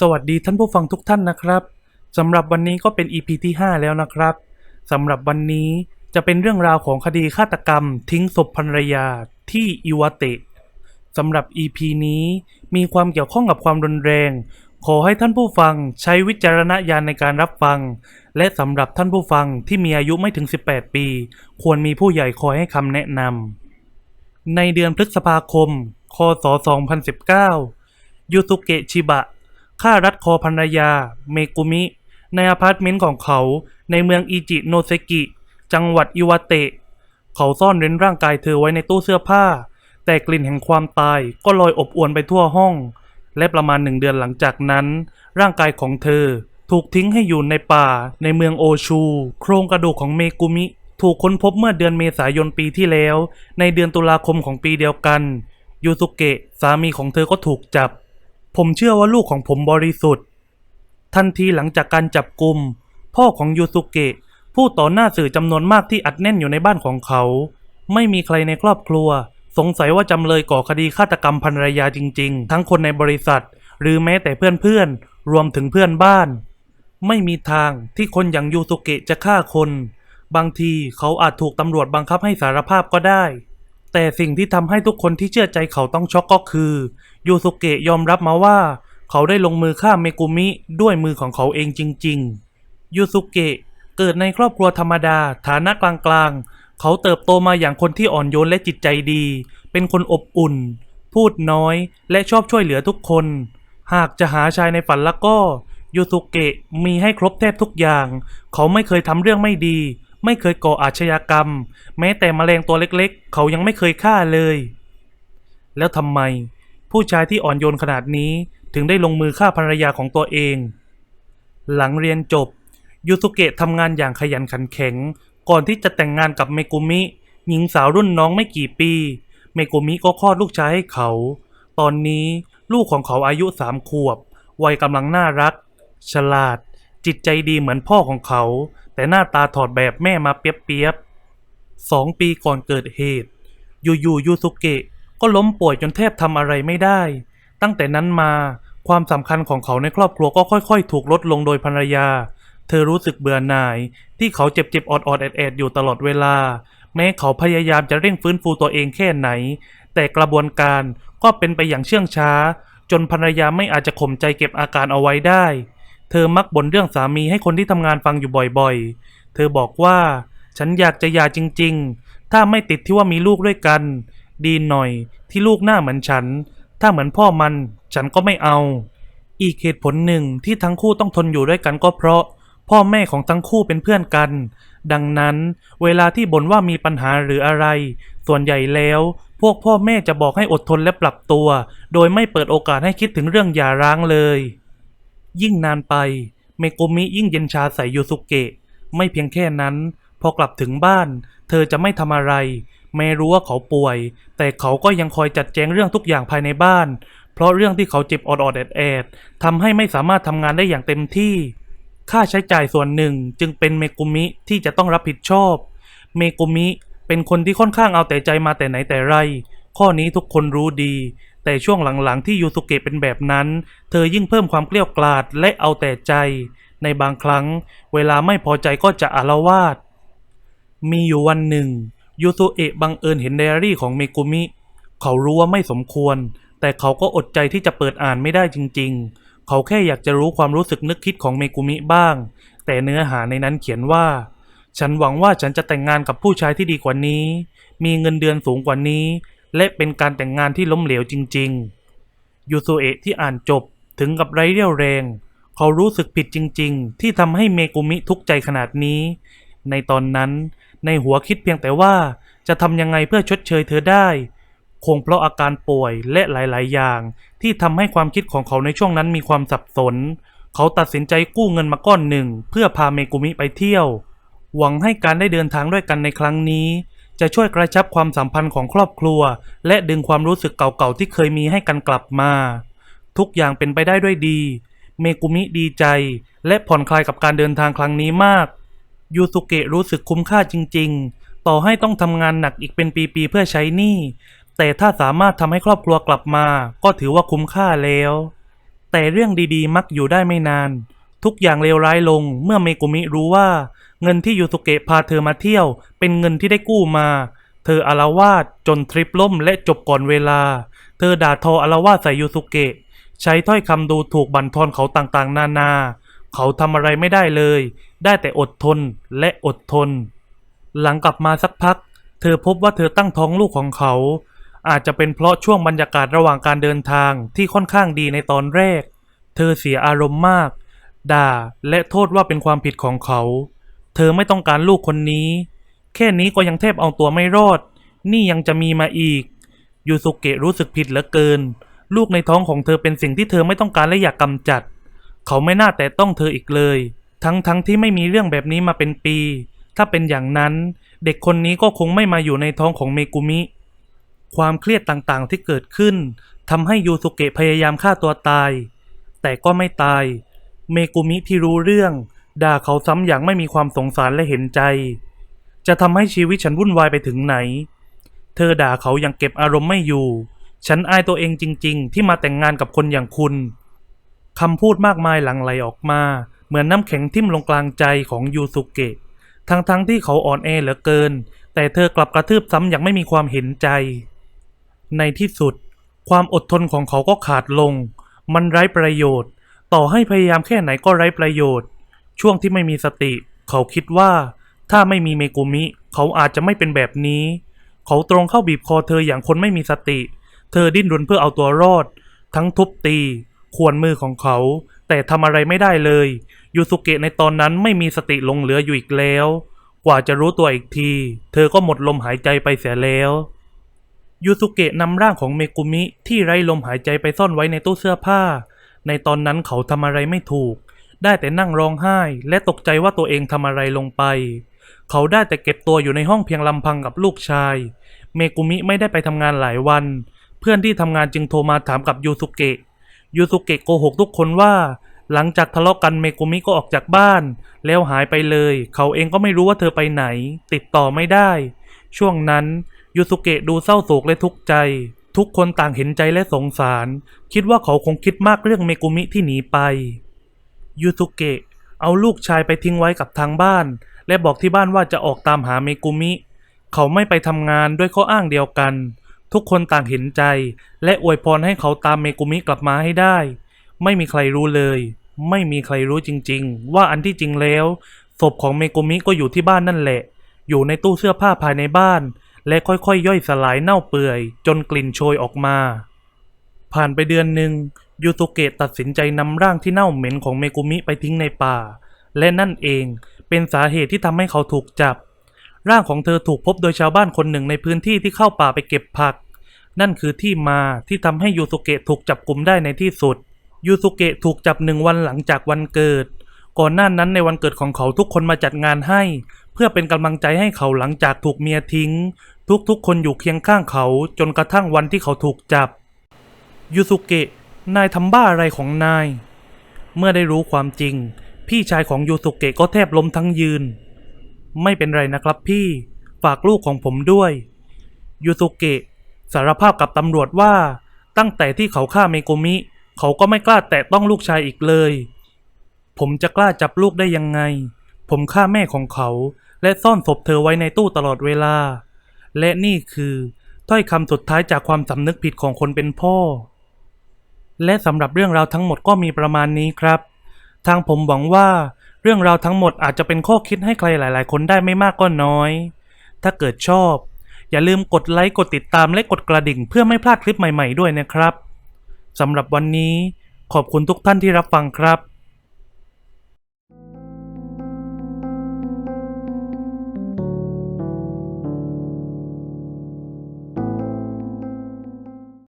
สวัสดีท่านผู้ฟังทุกท่านนะครับสำหรับวันนี้ก็เป็น EP ที่ 5 แล้วนะครับสำหรับวันนี้จะเป็นเรื่องราวของคดีฆาตกรรม ทิ้งศพภรรยาที่อิวาเตะสำหรับ EP นี้มีความเกี่ยวข้องกับความรุนแรง ขอให้ท่านผู้ฟังใช้วิจารณญาณในการรับฟัง และสำหรับท่านผู้ฟังที่มีอายุไม่ถึง 18 ปี ควรมีผู้ใหญ่คอยให้คำแนะนำในเดือนพฤษภาคม คศ 2019 ยูสุเกะชิบะ ฆ่ารัดคอภรรยา เมกุมิ ในอพาร์ตเมนต์ของเขาในเมืองอิจิโนเซกิ จังหวัดอิวาเตะ เขาซ่อนเร้นร่างกายเธอไว้ในตู้เสื้อผ้า แต่กลิ่นแห่งความตายก็ลอยอบอวนไปทั่วห้อง และประมาณหนึ่งเดือนหลังจากนั้น ร่างกายของเธอถูกทิ้งให้อยู่ในป่าในเมืองโอชู โครงกระดูกของเมกุมิ ถูกค้นพบเมื่อเดือนเมษายนปีที่แล้ว ในเดือนตุลาคมของปีเดียวกัน ยูสุเกะสามีของเธอก็ถูกจับ ผมเชื่อว่าลูกของผมบริสุทธิ์ ทันทีหลังจากการจับกลุ่มพ่อของยูสุเกะพูดต่อหน้าสื่อจำนวนมากที่อัดแน่นอยู่ในบ้านของเขา ไม่มีใครในครอบครัว สงสัยว่าจำเลยก่อคดีฆาตกรรมภรรยาจริง ๆ ทั้งคนในบริษัท หรือแม้แต่เพื่อนๆรวมถึงเพื่อนบ้าน ไม่มีทางที่คนอย่างยูสุเกะจะฆ่าคน บางทีเขาอาจถูกตำรวจบังคับให้สารภาพก็ได้ แต่สิ่งที่ทำให้ทุกคนที่เชื่อใจเขาต้องช็อกก็คือ ยูสุเกะยอมรับมาว่า เขาได้ลงมือฆ่าเมกุมิด้วยมือของเขาเองจริง ๆ ยูสุเกะเกิดในครอบครัวธรรมดา ฐานะกลางๆ เขาเติบโตมาอย่างคนที่อ่อนโยนและจิตใจดี เป็นคนอบอุ่น พูดน้อย และชอบช่วยเหลือทุกคน หากจะหาชายในฝันแล้วก็ยูสุเกะมีให้ครบแทบทุกอย่าง เขาไม่เคยทำเรื่องไม่ดี ไม่เคยก่ออาชญากรรม แม้แต่แมลงตัวเล็กๆ เขายังไม่เคยฆ่าเลย แล้วทำไม ผู้ชายที่อ่อนโยนขนาดนี้ถึงได้ลงมือฆ่าภรรยาของตัวเอง หลังเรียนจบ ยูสุเกะทำงานอย่างขยันขันแข็ง ก่อนที่จะแต่งงานกับเมกุมิ หญิงสาวรุ่นน้องไม่กี่ปี เมกุมิก็คลอดลูกชายให้เขา ตอนนี้ลูกของเขาอายุสามขวบ วัยกำลังน่ารัก ฉลาด จิตใจดีเหมือนพ่อของเขา แต่หน้าตาถอดแบบแม่มาเปียบๆสองปีก่อนเกิดเหตุ อยู่ๆยูสุเกะก็ล้มป่วยจนแทบทำอะไรไม่ได้ ตั้งแต่นั้นมาความสำคัญของเขาในครอบครัวก็ค่อยๆ ถูกลดลงโดยภรรยา เธอรู้สึกเบื่อหน่าย ที่เขาเจ็บๆออดๆแอดๆอยู่ตลอดเวลา แม้เขาพยายามจะเร่งฟื้นฟูตัวเองแค่ไหน แต่กระบวนการก็เป็นไปอย่างเชื่องช้า จนภรรยาไม่อาจจะข่มใจเก็บอาการเอาไว้ได้ เธอมักบ่นเรื่องสามีให้คนที่ทำงานฟังอยู่บ่อยๆ เธอบอกว่า ฉันอยากจะหย่าจริง ๆ ถ้าไม่ติดที่ว่ามีลูกด้วยกัน ดีหน่อยที่ลูกหน้าเหมือนฉัน ถ้าเหมือนพ่อมัน ฉันก็ไม่เอา อีกเหตุผลหนึ่งที่ทั้งคู่ต้องทนอยู่ด้วยกันก็เพราะ พ่อแม่ของทั้งคู่เป็นเพื่อนกัน ดังนั้น เวลาที่บ่นว่ามีปัญหาหรืออะไร ส่วนใหญ่แล้ว พวกพ่อแม่จะบอกให้อดทนและปรับตัว โดยไม่เปิดโอกาสให้คิดถึงเรื่องหย่าร้างเลย ยิ่งนานไป เมโกมิยิ่งเย็นชาใส่ยูสุเกะ ไม่เพียงแค่นั้น พอกลับถึงบ้าน เธอจะไม่ทำอะไร แม้รู้ว่าเขาป่วย แต่เขาก็ยังคอยจัดแจงเรื่องทุกอย่างภายในบ้าน เพราะเรื่องที่เขาเจ็บออดแอดแอดทำให้ไม่สามารถทำงานได้อย่างเต็มที่ ค่าใช้จ่ายส่วนหนึ่งจึงเป็นเมกุมิที่จะต้องรับผิดชอบ เมกุมิเป็นคนที่ค่อนข้างเอาแต่ใจมาแต่ไหนแต่ไร ข้อนี้ทุกคนรู้ดี แต่ช่วงหลังๆที่ยูสุเกะเป็นแบบนั้น เธอยิ่งเพิ่มความเกลี้ยกล่อดและเอาแต่ใจ ในบางครั้ง เวลาไม่พอใจก็จะอาละวาดมีอยู่วันหนึ่งยูสุเอะบังเอิญเห็นไดอารี่ของเมกุมิ เขารู้ว่าไม่สมควร แต่เขาก็อดใจที่จะเปิดอ่านไม่ได้จริง ๆ เขาแค่อยากจะรู้ความรู้สึกนึกคิดของเมกุมิบ้าง แต่เนื้อหาในนั้นเขียนว่า ฉันหวังว่าฉันจะแต่งงานกับผู้ชายที่ดีกว่านี้ มีเงินเดือนสูงกว่านี้ และเป็นการแต่งงานที่ล้มเหลวจริง ๆ ยูสุเอะที่อ่านจบถึงกับไร้เรี่ยวแรง เขารู้สึกผิดจริง ๆ ที่ทำให้เมกุมิทุกข์ใจขนาดนี้ ในตอนนั้นในหัวคิดเพียงแต่ว่าจะทำยังไงเพื่อชดเชยเธอได้ คงเพราะอาการป่วยและหลายๆ อย่าง ที่ทำให้ความคิดของเขาในช่วงนั้นมีความสับสน เขาตัดสินใจกู้เงินมาก้อนหนึ่ง เพื่อพาเมกุมิไปเที่ยว หวังให้การได้เดินทางด้วยกันในครั้งนี้ จะช่วยกระชับความสัมพันธ์ของครอบครัว และดึงความรู้สึกเก่าๆที่เคยมีให้กันกลับมา ทุกอย่างเป็นไปได้ด้วยดี เมกุมิดีใจ และผ่อนคลายกับการเดินทางครั้งนี้มากยูสุเกะรู้สึกคุ้มค่าจริง ๆ ต่อให้ต้องทำงานหนักอีกเป็นปีๆเพื่อใช้หนี้แต่ถ้าสามารถทำให้ครอบครัวกลับมา ก็ถือว่าคุ้มค่าแล้ว แต่เรื่องดีๆ มักอยู่ได้ไม่นาน ทุกอย่างเลวร้ายลงเมื่อเมกุมิรู้ว่า เงินที่ยูสุเกะพาเธอมาเที่ยว เป็นเงินที่ได้กู้มา เธออารวาสจนทริปล่มและจบก่อนเวลา เธอด่าทออารวาสใส่ยูสุเกะ ใช้ถ้อยคำดูถูกบั่นทอนเขาต่างๆ นานา เขาทำอะไรไม่ได้เลย ได้แต่อดทนและอดทน หลังกลับมาสักพัก เธอพบว่าเธอตั้งท้องลูกของเขา อาจจะเป็นเพราะช่วงบรรยากาศระหว่างการเดินทางที่ค่อนข้างดีในตอนแรก เธอเสียอารมณ์มาก ด่าและโทษว่าเป็นความผิดของเขา เธอไม่ต้องการลูกคนนี้ แค่นี้ก็ยังแทบเอาตัวไม่รอด นี่ยังจะมีมาอีก ยูสุเกะรู้สึกผิดเหลือเกิน ลูกในท้องของเธอเป็นสิ่งที่เธอไม่ต้องการและอยากกำจัด เขาไม่น่าแต่ต้องเธออีกเลย ทั้งทั้งที่ไม่มีเรื่องแบบนี้มาเป็นปี ถ้าเป็นอย่างนั้น เด็กคนนี้ก็คงไม่มาอยู่ในท้องของเมกุมิ ความเครียดต่างๆที่เกิดขึ้นทำให้ยูสุเกะพยายามฆ่าตัวตาย แต่ก็ไม่ตาย เมกุมิที่รู้เรื่อง ด่าเขาซ้ำอย่างไม่มีความสงสารและเห็นใจ จะทำให้ชีวิตฉันวุ่นวายไปถึงไหน เธอด่าเขาอย่างเก็บอารมณ์ไม่อยู่ ฉันอายตัวเองจริง ๆ ที่มาแต่งงานกับคนอย่างคุณคำพูดมากมายหลั่งไหลออกมา เหมือนน้ำแข็งทิ่มลงกลางใจของยูสุเกะ ทั้งๆที่เขาอ่อนแอเหลือเกิน แต่เธอกลับกระทืบซ้ำอย่างไม่มีความเห็นใจ ในที่สุด ความอดทนของเขาก็ขาดลง มันไร้ประโยชน์ ต่อให้พยายามแค่ไหนก็ไร้ประโยชน์ ช่วงที่ไม่มีสติ เขาคิดว่า ถ้าไม่มีเมกุมิ เขาอาจจะไม่เป็นแบบนี้ เขาตรงเข้าบีบคอเธออย่างคนไม่มีสติ เธอดิ้นรนเพื่อเอาตัวรอด ทั้งทุบตี ขวนมือของเขา แต่ทำอะไรไม่ได้เลย ยูสุเกะในตอนนั้นไม่มีสติลงเหลืออยู่อีกแล้ว กว่าจะรู้ตัวอีกที เธอก็หมดลมหายใจไปเสียแล้วยูสุเกะนำร่างของเมกุมิที่ไร้ลมหายใจไปซ่อนไว้ในตู้เสื้อผ้า ในตอนนั้นเขาทำอะไรไม่ถูก ได้แต่นั่งร้องไห้ และตกใจว่าตัวเองทำอะไรลงไป เขาได้แต่เก็บตัวอยู่ในห้องเพียงลำพังกับลูกชาย เมกุมิไม่ได้ไปทำงานหลายวัน เพื่อนที่ทำงานจึงโทรมาถามกับยูสุเกะ ยูสุเกะโกหกทุกคนว่า หลังจากทะเลาะกันเมกุมิก็ออกจากบ้าน แล้วหายไปเลย เขาเองก็ไม่รู้ว่าเธอไปไหน ติดต่อไม่ได้ ช่วงนั้นยูสุเกะดูเศร้าโศกและทุกข์ใจทุกคนต่างเห็นใจและสงสาร คิดว่าเขาคงคิดมากเรื่องเมกุมิที่หนีไป ยูสุเกะเอาลูกชายไปทิ้งไว้กับทางบ้าน และบอกที่บ้านว่าจะออกตามหาเมกุมิ เขาไม่ไปทำงานด้วยข้ออ้างเดียวกัน ทุกคนต่างเห็นใจ และอวยพรให้เขาตามเมกุมิกลับมาให้ได้ ไม่มีใครรู้เลย ไม่มีใครรู้จริง ๆ ว่าอันที่จริงแล้วศพของเมกุมิก็อยู่ที่บ้านนั่นแหละ อยู่ในตู้เสื้อผ้าภายในบ้าน และค่อยๆย่อยสลายเน่าเปื่อย จนกลิ่นโชยออกมา ผ่านไปเดือนหนึ่ง ยูตุเกะตัดสินใจนำร่างที่เน่าเหม็นของเมกุมิไปทิ้งในป่า และนั่นเองเป็นสาเหตุที่ทำให้เขาถูกจับ ร่างของเธอถูกพบโดยชาวบ้านคนหนึ่งในพื้นที่ที่เข้าป่าไปเก็บผัก นั่นคือที่มาที่ทำให้ยูสุเกะถูกจับกลุ่มได้ในที่สุด ยูสุเกะถูกจับหนึ่งวันหลังจากวันเกิด ก่อนหน้านั้นในวันเกิดของเขาทุกคนมาจัดงานให้ เพื่อเป็นกำลังใจให้เขาหลังจากถูกเมียทิ้ง ทุกๆ คนอยู่เคียงข้างเขาจนกระทั่งวันที่เขาถูกจับยูสุเกะ นายทำบ้าอะไรของนาย เมื่อได้รู้ความจริง พี่ชายของยูสุเกะก็แทบล้มทั้งยืน ไม่เป็นไรนะครับพี่ฝากลูกของผมด้วย ยูสุเกะสารภาพกับตำรวจว่า ตั้งแต่ที่เขาฆ่าเมโกมิ เขาก็ไม่กล้าแตะต้องลูกชายอีกเลย ผมจะกล้าจับลูกได้ยังไง ผมฆ่าแม่ของเขา และซ่อนศพเธอไว้ในตู้ตลอดเวลา และนี่คือ ถ้อยคำสุดท้ายจากความสำนึกผิดของคนเป็นพ่อ และสำหรับเรื่องราวทั้งหมดก็มีประมาณนี้ครับ ทางผมหวังว่าเรื่องราวทั้งหมดอาจจะเป็นข้อคิดให้ใครหลาย ๆ คนได้ไม่มากก็น้อย ถ้าเกิดชอบ อย่าลืมกดไลค์กดติดตามและกดกระดิ่งเพื่อไม่พลาดคลิปใหม่ ๆ ด้วยนะครับสำหรับวันนี้ ขอบคุณทุกท่านที่รับฟังครับ